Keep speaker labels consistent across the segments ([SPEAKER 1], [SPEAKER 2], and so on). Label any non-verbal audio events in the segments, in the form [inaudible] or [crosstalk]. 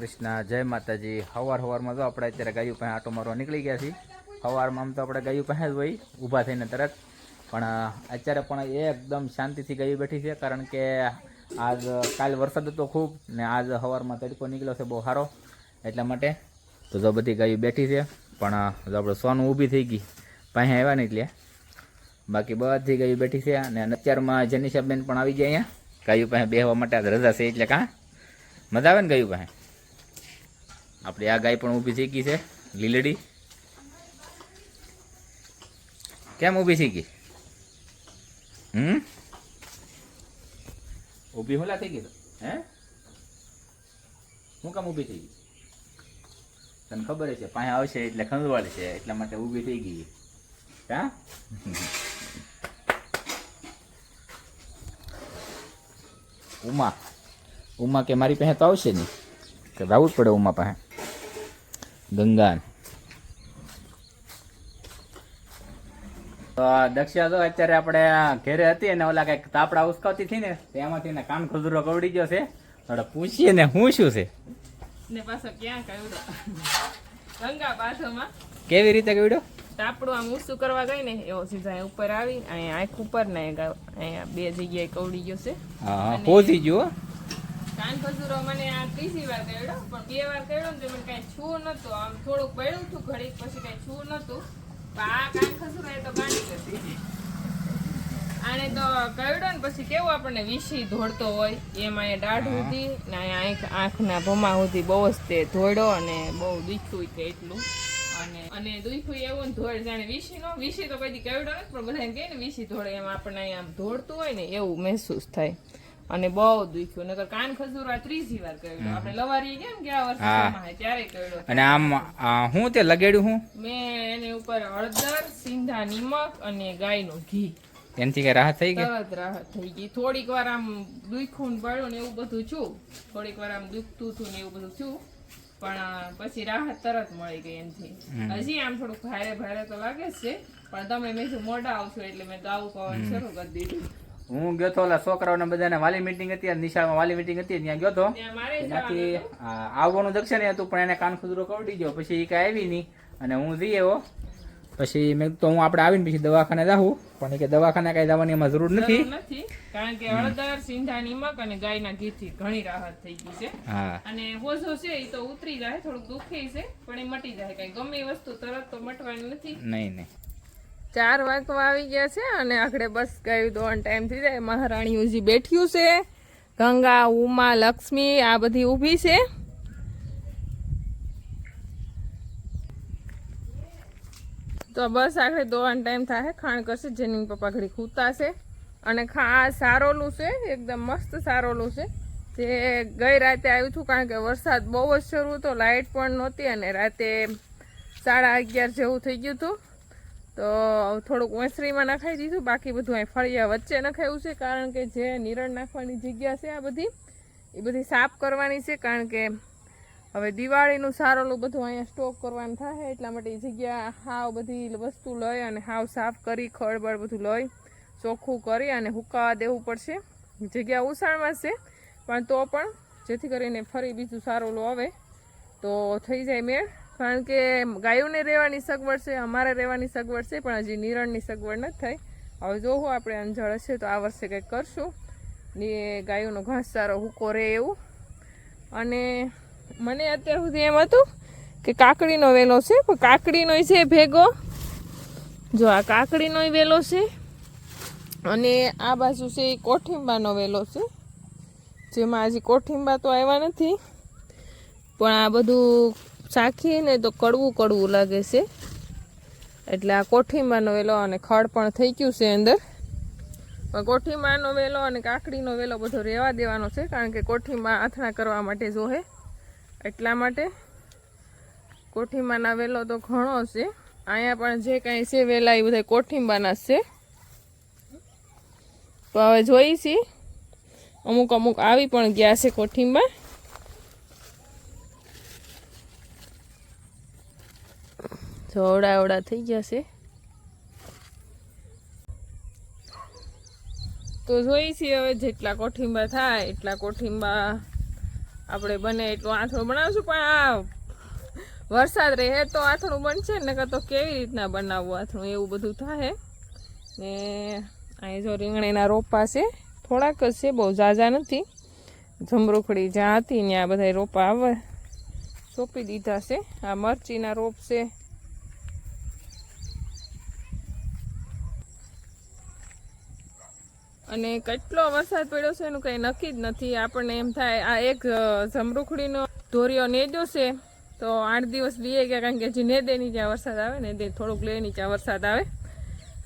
[SPEAKER 1] કૃષ્ણ, જય માતાજી. સવાર હવારમાં તો આપણે અત્યારે ગાયું પાસે આટો મારવા નીકળી ગયા છીએ. સવારમાં આમ તો આપણે ગાયું પાસે જ હોય, ઊભા થઈને તરત. પણ અત્યારે પણ એકદમ શાંતિથી ગાયું બેઠી છે, કારણ કે આજ કાલ વરસાદ હતો ખૂબ, ને આજ સવારમાં તડકો નીકળ્યો છે બહુ સારો. એટલા માટે તો જો બધી ગાયું બેઠી છે, પણ જો આપણે સોનું ઊભી થઈ ગઈ, પાસે આવ્યા ને એટલે. બાકી બધી ગાયું બેઠી છે, અને અત્યારમાં જનીષાબેન પણ આવી ગયા અહીંયા. ગાયું પાસે બેહવા માટે આજ રજા છે, એટલે કાં? મજા આવે ને ગયું પાસે? આપણી આ ગાય પણ ઊભી થઈ છે, લીલડી. કેમ ઊભી થઈ ગઈ હમ? ઊભી હોલા થઈ ગઈ હે? શું કામ ઊભી થઈ ગઈ? તને ખબર છે પાસે આવશે એટલે ખંજવાળ છે, એટલા માટે ઊભી થઈ ગઈ. હા? ઉમા. ઉમા કે મારી પાસે તો આવશે નહીં. કે લાવવું જ પડે ઉમા પાસે. ગંગા. દક્ષા જો અત્યારે આપણે ઘેરે હતી અને ઓલા કંઈક તાપડા ઉસકાવતી હતી ને એમાંથી ને કાન ખુદરો કવડી ગયો છે. થોડો પૂછીએ ને હું શું છે?
[SPEAKER 2] ને પાછો ક્યાં કવડો ગંગા બાથમાં
[SPEAKER 1] કેવી રીતે કવડ્યો
[SPEAKER 2] તાપડું આમ ઊંચું કરવા ગઈ ને એવો સીધા ઉપર આવી અહીંયા આંખ ઉપર ને અહીંયા બે જગ્યાએ કવડી ગયો છે.
[SPEAKER 1] હા હા પહોંચી ગયો હો.
[SPEAKER 2] ખસુરો મને આ ત્રીજી વાર કર્યો પણ બે વાર કર્યો ને મને કાંઈ છું નતું આમ થોડુંક બળ્યું હતું ઘડીક પછી કાંઈ છું નતું પણ આ કાન ખસુરો એ તો ગાંડી હતી આને તો કરડો ને પછી કેવું આપણને વિસી ધોળતો હોય. એમાં એ દાઢ હતી ને આંખ આંખના ભમા સુધી બહુ જ તે ધોળ્યો અને બહુ દુખ્યું તે એટલું. અને અને દુખ્યું એવું ને ધોળ જાણે વિસી નો વિસી તો કદી કરડો નથી પણ બધાને કહે ને વિસી ધોળે એમ આપણને અહીંયા આમ ધોળતું હોય ને એવું મહેસૂસ થાય. અને બહુ દુખ્યું. નકર કાન ખજૂર આ ત્રીજી વાર કર્યો. આપણે લવારી કેમ ગયા વર્ષે
[SPEAKER 1] હા.
[SPEAKER 2] ત્યારે કર્યો
[SPEAKER 1] અને આમ હું તે લગાડ્યું હું?
[SPEAKER 2] મેં એની ઉપર હળદર સિંધા નિમક અને ગાયનું ઘી.
[SPEAKER 1] એનથી કઈ રાહત થઈ ગઈ?
[SPEAKER 2] તરત રાહત થઈ ગઈ. થોડીક વાર આમ દુખ્યું ને બળ્યું ને એવું બધું છું. થોડીક વાર આમ દુખતું હતું ને એવું બધું છું. પણ પછી રાહત તરત મળી ગઈ એમથી હજી આમ થોડુંક ભારે ભારે તો લાગે જ છે. પણ તમે મેં મોઢા આવશો એટલે મેં ગાવું કવાનું શરૂ કરી દીધું.
[SPEAKER 1] હું ગયો તો ઓલા છોકરાઓને બધાને વાલી મીટિંગ હતી નિશાળમાં વાલી મીટિંગ હતી ત્યાં ગયો તો.
[SPEAKER 2] ત્યાં મારે
[SPEAKER 1] એનાથી આ, આવવાનું દક્ષિણ હતું પણ એને કાન ખુદરો કવડી ગયો. પછી એ કાંઈ આવી નહીં. અને હું જઈ આવ્યો. પછી મેં તો હું આપણે આવીને પછી દવાખાને જાઉં પણ કે દવાખાને કઈ જવાની એમાં જરૂર નથી.
[SPEAKER 2] નથી કારણ કે હળદર સિંધા નિમક અને ગાયના ઘીથી ઘણી રાહત થઈ ગઈ છે. અને હોજો છે એ તો ઉતરી જાય થોડુંક દુખે છે પણ એ મટી જાય. કઈ ગમે વસ્તુ તરત તો મટવાની નથી.
[SPEAKER 1] નહીં નહીં.
[SPEAKER 2] ચાર વાગવા આવી ગયા છે અને આખડે બસ ગયું દોડ ટાઈમ થઈ જાય. મહારાણી ઉજી બેઠ્યું છે. ગંગા, ઉમા, લક્ષ્મી આ બધી ઊભી છે. તો બસ આખરે દોવાનો ટાઈમ થાય. ખાણ કરશે, જેની પપ્પા ઘડી ખૂતા છે. અને ખા સારોલું છે, એકદમ મસ્ત સારોલું છે. જે ગઈ રાતે આવ્યું હતું, કારણ કે વરસાદ બહુ જ શરૂ હતો લાઇટ પણ નહોતી અને રાતે સાડા અગિયાર જેવું થઈ ગયું હતું. તો થોડુંક ઓસરીમાં નખાઈ દીધું, બાકી બધું અહીં ફળિયા વચ્ચે નખાયું છે, કારણ કે જે નિરણ નાખવાની જગ્યા છે આ બધી, એ બધી સાફ કરવાની છે, કારણ કે હવે દિવાળીનું સારોલું બધું અહીંયા સ્ટોક કરવાનું થાય, એટલા માટે એ જગ્યા હાવ બધી વસ્તુ લઈ અને હાવ સાફ કરી, ખળબળ બધું લઈ, ચોખ્ખું કરી અને હુકાવા દેવું પડશે. જગ્યા ઉસાળમાં છે, પણ તો પણ જેથી કરીને ફરી બીજું સારોલું આવે, તો થઈ જાય મેળ. કારણ કે ગાયોને રહેવાની સગવડ છે, અમારે રહેવાની સગવડ છે, પણ હજી નિરણની સગવડ નથી થઈ. હવે જોવું આપણે અંજળ હશે તો આ વર્ષે કંઈક કરશું. ને ગાયોનો ઘાસચારો હુકો રહે એવું. અને મને અત્યાર સુધી એમ હતું કે કાકડીનો વેલો છે, પણ કાકડીનો છે ભેગો. જો આ કાકડીનો વેલો છે, અને આ બાજુ છે એ કોઠીંબાનો વેલો છે. જેમાં હજી કોઠીંબા તો આવ્યા નથી, પણ આ બધું ચાખીને તો કડવું કડવું લાગે છે. એટલે આ કોઠીંબાનો વેલો અને ખડ પણ થઈ ગયું છે અંદર. પણ કોઠીમાંનો વેલો અને કાકડીનો વેલો બધો રહેવા દેવાનો છે, કારણ કે કોઠીંબા આથણા કરવા માટે જોહે. એટલા માટે કોઠીમાંના વેલો તો ઘણો છે. અહીંયા પણ જે કાંઈ છે વેલા, એ બધા કોઠીંબાના છે. તો હવે જોઈ છીએ અમુક અમુક આવી પણ ગયા છે કોઠીંબા જોવડા અવડા થઈ ગયા છે. તો જોઈ છીએ હવે જેટલા કોઠીંબા થાય, એટલા કોઠીંબા આપણે બને એટલું આથણું બનાવશું, પણ આ વરસાદ રહે તો આથણું બનશે ને તો કેવી રીતના બનાવવું આથણું, એવું બધું થાય ને અહીં જો રીંગણીના રોપા છે, થોડાક જ છે, બહુ ઝાઝા નથી. જમરૂખડી જ્યાં હતી, ત્યાં બધા રોપા આવે સોંપી દીધા છે. આ મરચીના રોપ છે અને કેટલો વરસાદ પડ્યો છે એનું કંઈ નક્કી જ નથી. આપણને એમ થાય, આ એક જમરૂખડીનો ધોરિયો નેજો છે, તો આઠ દિવસ લઈએ ગયા કારણ કે હજી નેદેની જ્યાં વરસાદ આવે ને તે થોડુંક લેની જ્યાં વરસાદ આવે.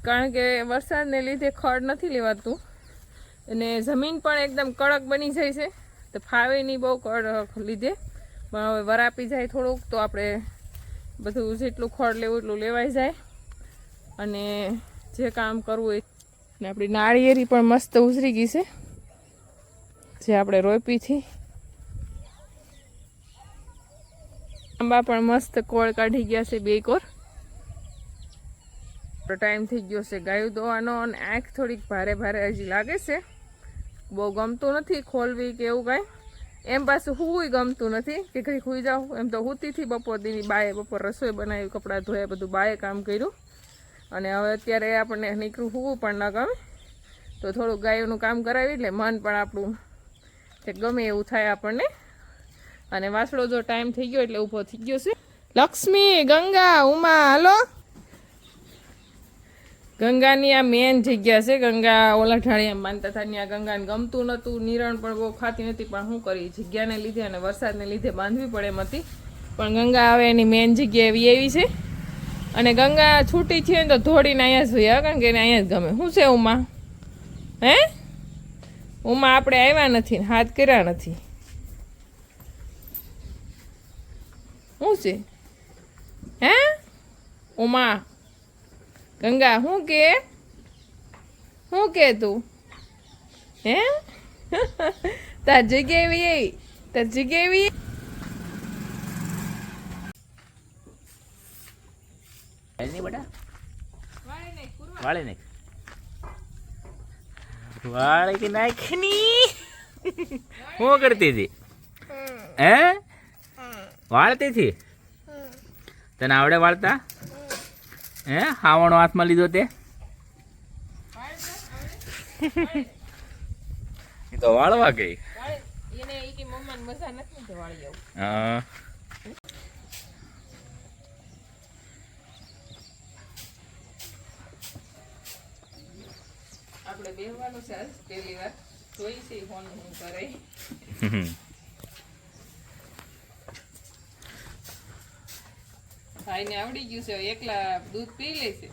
[SPEAKER 2] કારણ કે વરસાદને લીધે ખડ નથી લેવાતું. અને જમીન પણ એકદમ કડક બની જાય છે, તો ફાવે નહીં બહુ કડક લીધે. પણ હવે વરાપી જાય થોડુંક, તો આપણે બધું જેટલું ખડ લેવું એટલું લેવાઈ જાય. અને જે કામ કરવું એ ને આપણી નાળિયેરી પણ મસ્ત ઉસરી ગઈ છે. જે આપણે રોપીથી આંબા પણ મસ્ત કોળ કાઢી ગયા છે બે કોર. ટાઈમ થઈ ગયો છે ગાયું દોવાનો અને આંખ થોડીક ભારે ભારે હજી લાગે છે. બહુ ગમતું નથી ખોલવી કે એવું કાંઈ. એમ પાછું હુંય ગમતું નથી કે ઘડી ખુઈ જાઉં. એમ તો હુતીથી બપોર દીની બાએ બપોર રસોઈ બનાવી, કપડાં ધોયા, બધું બાએ કામ કર્યું. અને હવે અત્યારે આપણને નીકળું હોવું પણ ન ગમે તો થોડું ગાયોનું કામ કરાવી, એટલે મન પણ આપણું તે ગમે એવું થાય આપણને. અને વાસળો જો ટાઈમ થઈ ગયો એટલે ઊભો થઈ ગયો છે. લક્ષ્મી, ગંગા, ઉમા, હાલો. ગંગાની આ મેન જગ્યા છે, ગંગા ઓલા ઢાળિયા માનતા હતા. ત્યાં ગંગાને ગમતું નહોતું, નિરણ પણ બહુ ખાતી નથી પણ શું કરી? જગ્યાને લીધે અને વરસાદને લીધે બાંધવી પડે એમ હતી. પણ ગંગા હવે એની મેન જગ્યા એવી એવી છે. અને ગંગા છૂટી છે ને તો ધોડીને અહીંયા જ હોય કારણ કે એને અહીંયા જ ગમે. શું છે ઉમા? હે? ઉમા આપણે આવ્યા નથી હાથ કર્યા નથી. શું છે? હે? ઉમા, ગંગા, શું કે? શું કે તું? હે? તાર જગ્યા એવી તાર જગ્યા એવી
[SPEAKER 1] નહીં બેટા? વાળી નાખ વાળી કે નાખની. શું કરતી હતી? હે? વાળતી હતી તને આવડે વાળતા? હે? હાવણો હાથમાં લીધો તે? તો વાળવા ગઈ.
[SPEAKER 2] એને ઈ કે મમ્માને મજા નથી તો વાળી આવું.
[SPEAKER 1] હા.
[SPEAKER 2] બેહવાનું છે આજ પહેલી વાર. જોઈ છે ફોન હું કરે. ભાઈને આવડી ગયું છે એકલા દૂધ પી લે છે.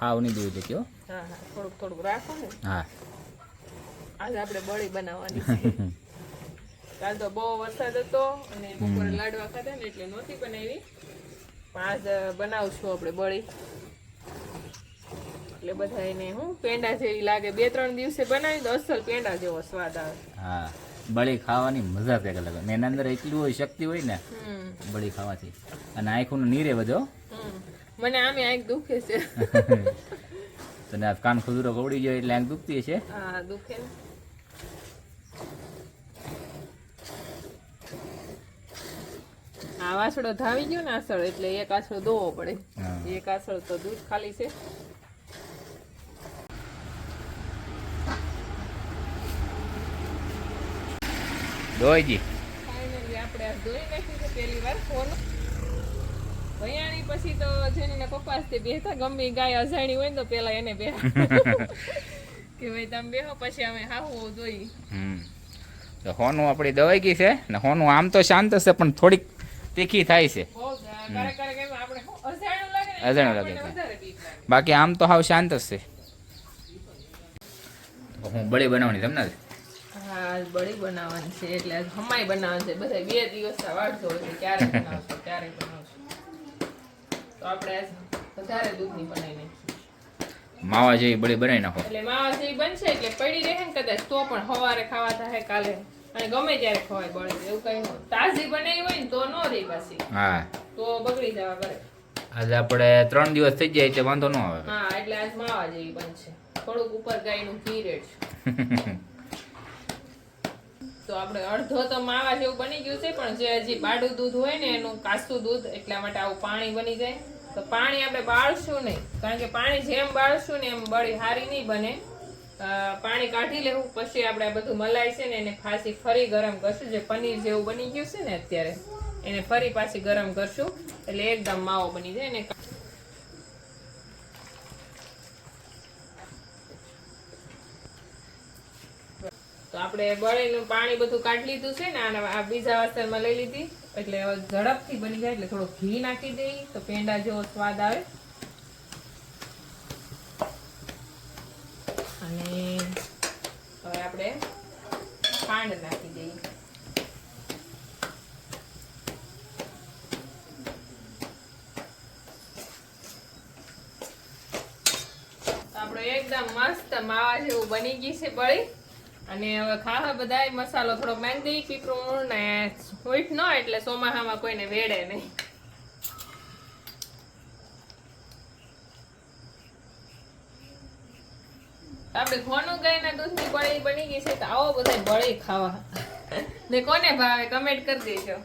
[SPEAKER 1] હાવ નહીં દેવું દેતી હો
[SPEAKER 2] હા હા થોડુંક થોડુંક રાખો ને.
[SPEAKER 1] હા.
[SPEAKER 2] આજે આપણે બળી બનાવવાની છે. કાલ તો બહુ વરસાદ હતો અને બપોરે લાડવા ખાધા ને એટલે નહોતી બનાવી. પણ આજ બનાવશું આપણે બળી. એટલે બધા એને હું પેંડા જેવી લાગે. બે ત્રણ દિવસે બનાવી તો અસલ પેંડા જેવો સ્વાદ આવે.
[SPEAKER 1] હા. બળી ખાવાની મજા કંઈક અલગ. ને એના અંદર એટલી હોય શક્તિ હોય ને બળી ખાવાથી. અને આંખોનું નીરે બધો.
[SPEAKER 2] મને આમે આંખ દુખે છે. [laughs]
[SPEAKER 1] તને આ કાન ખુદરો ગવડી ગયો એટલે આંખ દુખતી હશે?
[SPEAKER 2] હા દુખે આ વાસળો ધાવી ગયો ને આસળ એટલે એક આસળો દોવો પડે. એક આસળ તો દૂધ ખાલી છે.
[SPEAKER 1] દોઈજી
[SPEAKER 2] આપણે આ ધોઈ નાખ્યું છે પહેલી વાર ફોન. ભૈયાણી પછી તો જેની પપ્પા થી બેહતા ગમે ગાય અજાણી હોય ને તો પેલા એને બે [laughs] કે ભાઈ તમે બેહો પછી અમે હાહુ જોઈ
[SPEAKER 1] તો હોનું આપણી દવાઈ ગઈ છે ને હોનું આમ તો શાંત છે પણ થોડીક તીખી થાય છે.
[SPEAKER 2] અજાણ્યું લાગે
[SPEAKER 1] છે.
[SPEAKER 2] બીક
[SPEAKER 1] આમ તો હાવ શાંત જ છે. હું બળી બનાવવાની તમને
[SPEAKER 2] હા બળી બનાવવાની છે એટલે હમાય બનાવવાની છે. બધા બે દિવસ વાળતો જોડે ક્યારે બનાવશો ક્યારે બનાવશો. તો આપણે વધારે દૂધની બનાવી નાખીએ
[SPEAKER 1] માવા જેવી બળી બનાવી નાખો.
[SPEAKER 2] એટલે માવા જેવી બનશે એટલે પડી રહે ને કદાચ તો પણ સવારે ખાવા થાય કાલે. અને ગમે ત્યારે ખવાય બળી એવું કઈ તાજી બનાવી હોય ને તો નો રહી પાછી.
[SPEAKER 1] હા.
[SPEAKER 2] તો બગડી જવા કરે.
[SPEAKER 1] આજે આપણે ત્રણ દિવસ થઈ જાય એટલે વાંધો ન આવે.
[SPEAKER 2] હા એટલે આજ માવા જેવી બનશે. થોડુંક ઉપર ગાયનું ઘી રેડશે. [laughs] તો આપણે અડધો તો માવા જેવું બની ગયું છે, પણ જે હજી બાડું દૂધ હોય ને એનું કાસું દૂધ, એટલા માટે આવું પાણી બની જાય. તો પાણી આપણે બાળશું નહીં, કારણ કે પાણી જેમ બાળશું ને એમ બળી હારી નહીં બને. પાણી કાઢી લેવું, પછી આપણે આ બધું મલાઈ છે ને એને ફાંસી ફરી ગરમ કરશું. જે પનીર જેવું બની ગયું છે ને અત્યારે, એને ફરી પાછી ગરમ કરશું. એટલે એકદમ માવો બની જાય ને આપણે બળેલું પાણી બધું કાઢી લીધું છે ને આ બીજા વાસણમાં લઈ લીધી. એટલે ઝડપથી બની જાય, એટલે થોડો ઘી નાખી દઈ, તો પેંડા જેવો સ્વાદ આવે. અને હવે આપણે ખાંડ નાખી દઈએ. આપણો એકદમ મસ્ત માવા જેવું બની ગયું છે બળી. અને હવે ખાવા બધા મસાલો થોડો મેંદી પીપરું ને સ્વીટ ન એટલે ચોમાસામાં કોઈને વેડે નહીં. આપણે ઘોનું ગાયના દૂધની બળી બની ગઈ છે તો આવો બધા બળી ખાવા. ને કોને ભાવે કમેન્ટ કરી દેજો.